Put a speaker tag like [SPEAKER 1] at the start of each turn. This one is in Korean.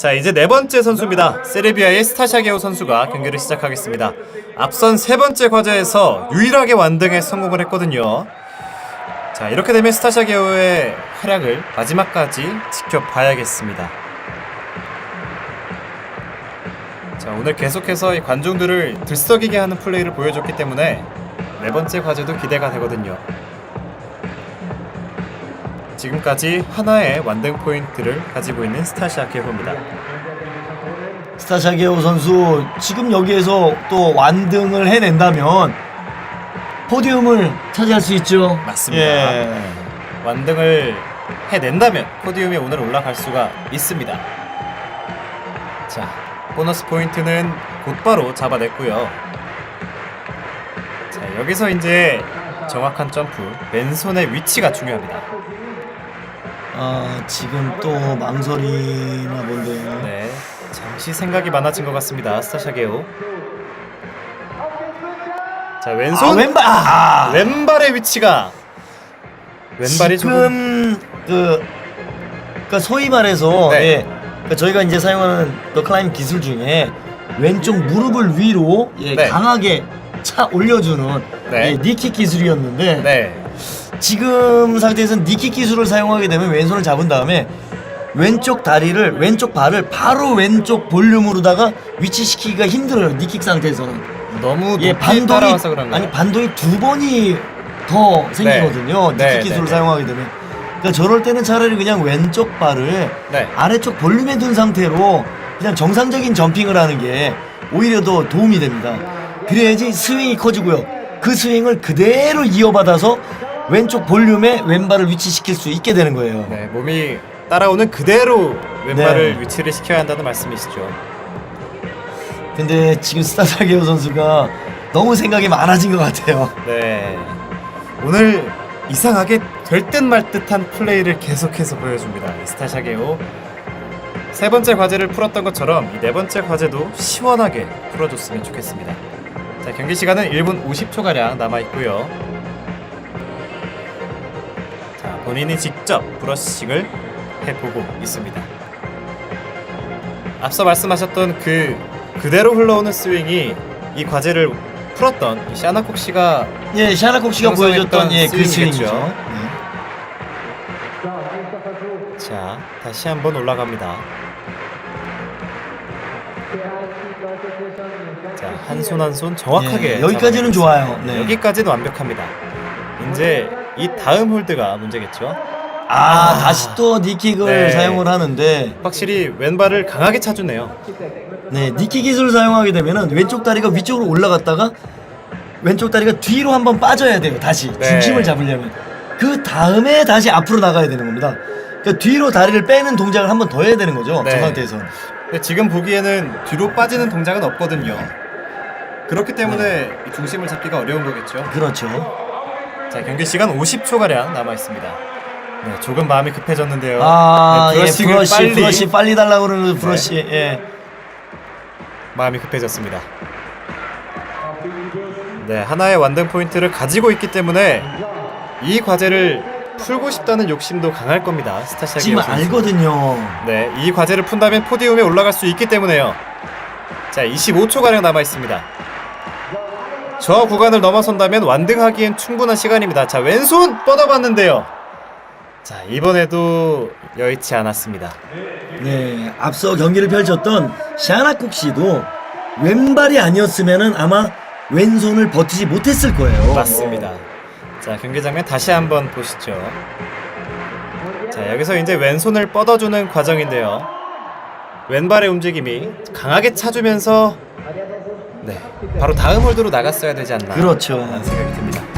[SPEAKER 1] 자 이제 네 번째 선수입니다. 세르비아의 스타샤게오 선수가 경기를 시작하겠습니다. 앞선 세 번째 과제에서 유일하게 완등에 성공을 했거든요. 자 이렇게 되면 스타샤게오의 활약을 마지막까지 지켜봐야겠습니다. 자 오늘 계속해서 이 관중들을 들썩이게 하는 플레이를 보여줬기 때문에 네 번째 과제도 기대가 되거든요. 지금까지 하나의 완등 포인트를 가지고 있는 스타샤게오입니다.
[SPEAKER 2] 스타샤게오 선수 지금 여기에서 또 완등을 해낸다면 포디움을 차지할 수 있죠.
[SPEAKER 1] 맞습니다.
[SPEAKER 2] 예.
[SPEAKER 1] 완등을 해낸다면 포디움에 오늘 올라갈 수가 있습니다. 자, 보너스 포인트는 곧바로 잡아냈고요. 자, 여기서 이제 정확한 점프, 왼손의 위치가 중요합니다.
[SPEAKER 2] 아, 지금 또 망설이나 본데요.
[SPEAKER 1] 네, 잠시 생각이 많아진 것 같습니다. 스타샤게오. 자, 왼손
[SPEAKER 2] 아, 왼발. 아,
[SPEAKER 1] 왼발의 위치가 왼발이 조금
[SPEAKER 2] 지금 그 그러니까 소위 말해서
[SPEAKER 1] 네.
[SPEAKER 2] 예, 그러니까 저희가 이제 사용하는 더 클라임 기술 중에 왼쪽 무릎을 위로 예,
[SPEAKER 1] 네.
[SPEAKER 2] 강하게 차 올려주는
[SPEAKER 1] 네.
[SPEAKER 2] 예, 니킥 기술이었는데
[SPEAKER 1] 네.
[SPEAKER 2] 지금 상태에서는 니킥 기술을 사용하게 되면 왼손을 잡은 다음에 왼쪽 다리를 왼쪽 발을 바로 왼쪽 볼륨으로다가 위치시키기가 힘들어요 니킥 상태에서는
[SPEAKER 1] 너무
[SPEAKER 2] 예,
[SPEAKER 1] 높이
[SPEAKER 2] 반동이
[SPEAKER 1] 따라와서 그런가요?
[SPEAKER 2] 아니 반동이 두 번이 더 생기거든요.
[SPEAKER 1] 네.
[SPEAKER 2] 니킥
[SPEAKER 1] 네,
[SPEAKER 2] 기술을
[SPEAKER 1] 네, 네.
[SPEAKER 2] 사용하게 되면. 그러니까 저럴 때는 차라리 그냥 왼쪽 발을
[SPEAKER 1] 네.
[SPEAKER 2] 아래쪽 볼륨에 둔 상태로 그냥 정상적인 점핑을 하는 게 오히려 더 도움이 됩니다. 그래야지 스윙이 커지고요. 그 스윙을 그대로 이어받아서 왼쪽 볼륨에 왼발을 위치시킬 수 있게 되는 거예요.
[SPEAKER 1] 네, 몸이 따라오는 그대로 왼발을
[SPEAKER 2] 네.
[SPEAKER 1] 위치를 시켜야 한다는 말씀이시죠.
[SPEAKER 2] 근데 지금 스타사게오 선수가 너무 생각이 많아진 것 같아요.
[SPEAKER 1] 네. 오늘 이상하게 될 듯 말 듯한 플레이를 계속해서 보여줍니다. 이 스타샤게오. 세 번째 과제를 풀었던 것처럼 이 네 번째 과제도 시원하게 풀어줬으면 좋겠습니다. 자, 경기 시간은 1분 50초 가량 남아 있고요. 본인이 직접 브러싱을 해보고 있습니다. 앞서 말씀하셨던 그 그대로 흘러오는 스윙이 이 과제를 풀었던 이 샤나콕 씨가
[SPEAKER 2] 예, 샤라콕 씨가 보여줬던 예, 그
[SPEAKER 1] 스윙이겠죠.
[SPEAKER 2] 스윙이죠.
[SPEAKER 1] 자 다시 한번 올라갑니다. 자한손 한 손 정확하게
[SPEAKER 2] 예, 여기까지는 좋아요. 네.
[SPEAKER 1] 여기까지는 완벽합니다. 이제 이 다음 홀드가 문제겠죠.
[SPEAKER 2] 아, 다시 또 니킥을
[SPEAKER 1] 네.
[SPEAKER 2] 사용을 하는데
[SPEAKER 1] 확실히 왼발을 강하게 차주네요.
[SPEAKER 2] 네, 니킥 기술을 사용하게 되면은 왼쪽 다리가 위쪽으로 올라갔다가 왼쪽 다리가 뒤로 한번 빠져야 돼요. 다시
[SPEAKER 1] 네.
[SPEAKER 2] 중심을 잡으려면 그 다음에 다시 앞으로 나가야 되는 겁니다. 그러니까 뒤로 다리를 빼는 동작을 한번 더 해야 되는 거죠.
[SPEAKER 1] 네.
[SPEAKER 2] 저 상태에서는.
[SPEAKER 1] 근데 지금 보기에는 뒤로 빠지는 동작은 없거든요. 그렇기 때문에 이 중심을 잡기가 어려운 거겠죠.
[SPEAKER 2] 그렇죠.
[SPEAKER 1] 자 경기 시간 50초 가량 남아 있습니다. 네, 조금 마음이 급해졌는데요.
[SPEAKER 2] 아,
[SPEAKER 1] 네,
[SPEAKER 2] 예,
[SPEAKER 1] 브러싱을
[SPEAKER 2] 브러쉬,
[SPEAKER 1] 빨리
[SPEAKER 2] 브러쉬 빨리 달라고 그러는 브러쉬. 예.
[SPEAKER 1] 마음이 급해졌습니다. 네, 하나의 완등 포인트를 가지고 있기 때문에 이 과제를 풀고 싶다는 욕심도 강할 겁니다. 스타샤기
[SPEAKER 2] 지금 알거든요.
[SPEAKER 1] 네, 이 과제를 푼다면 포디움에 올라갈 수 있기 때문에요. 자, 25초 가량 남아 있습니다. 저 구간을 넘어선다면 완등하기엔 충분한 시간입니다. 자, 왼손 뻗어봤는데요. 자, 이번에도 여의치 않았습니다.
[SPEAKER 2] 네, 앞서 경기를 펼쳤던 샤나콕 씨도 왼발이 아니었으면은 아마 왼손을 버티지 못했을 거예요.
[SPEAKER 1] 맞습니다. 자, 경기 장면 다시 한번 보시죠. 자, 여기서 이제 왼손을 뻗어주는 과정인데요. 왼발의 움직임이 강하게 차주면서 네, 바로 다음 홀드로 나갔어야 되지 않나
[SPEAKER 2] 그렇죠.
[SPEAKER 1] 라는 생각이 듭니다.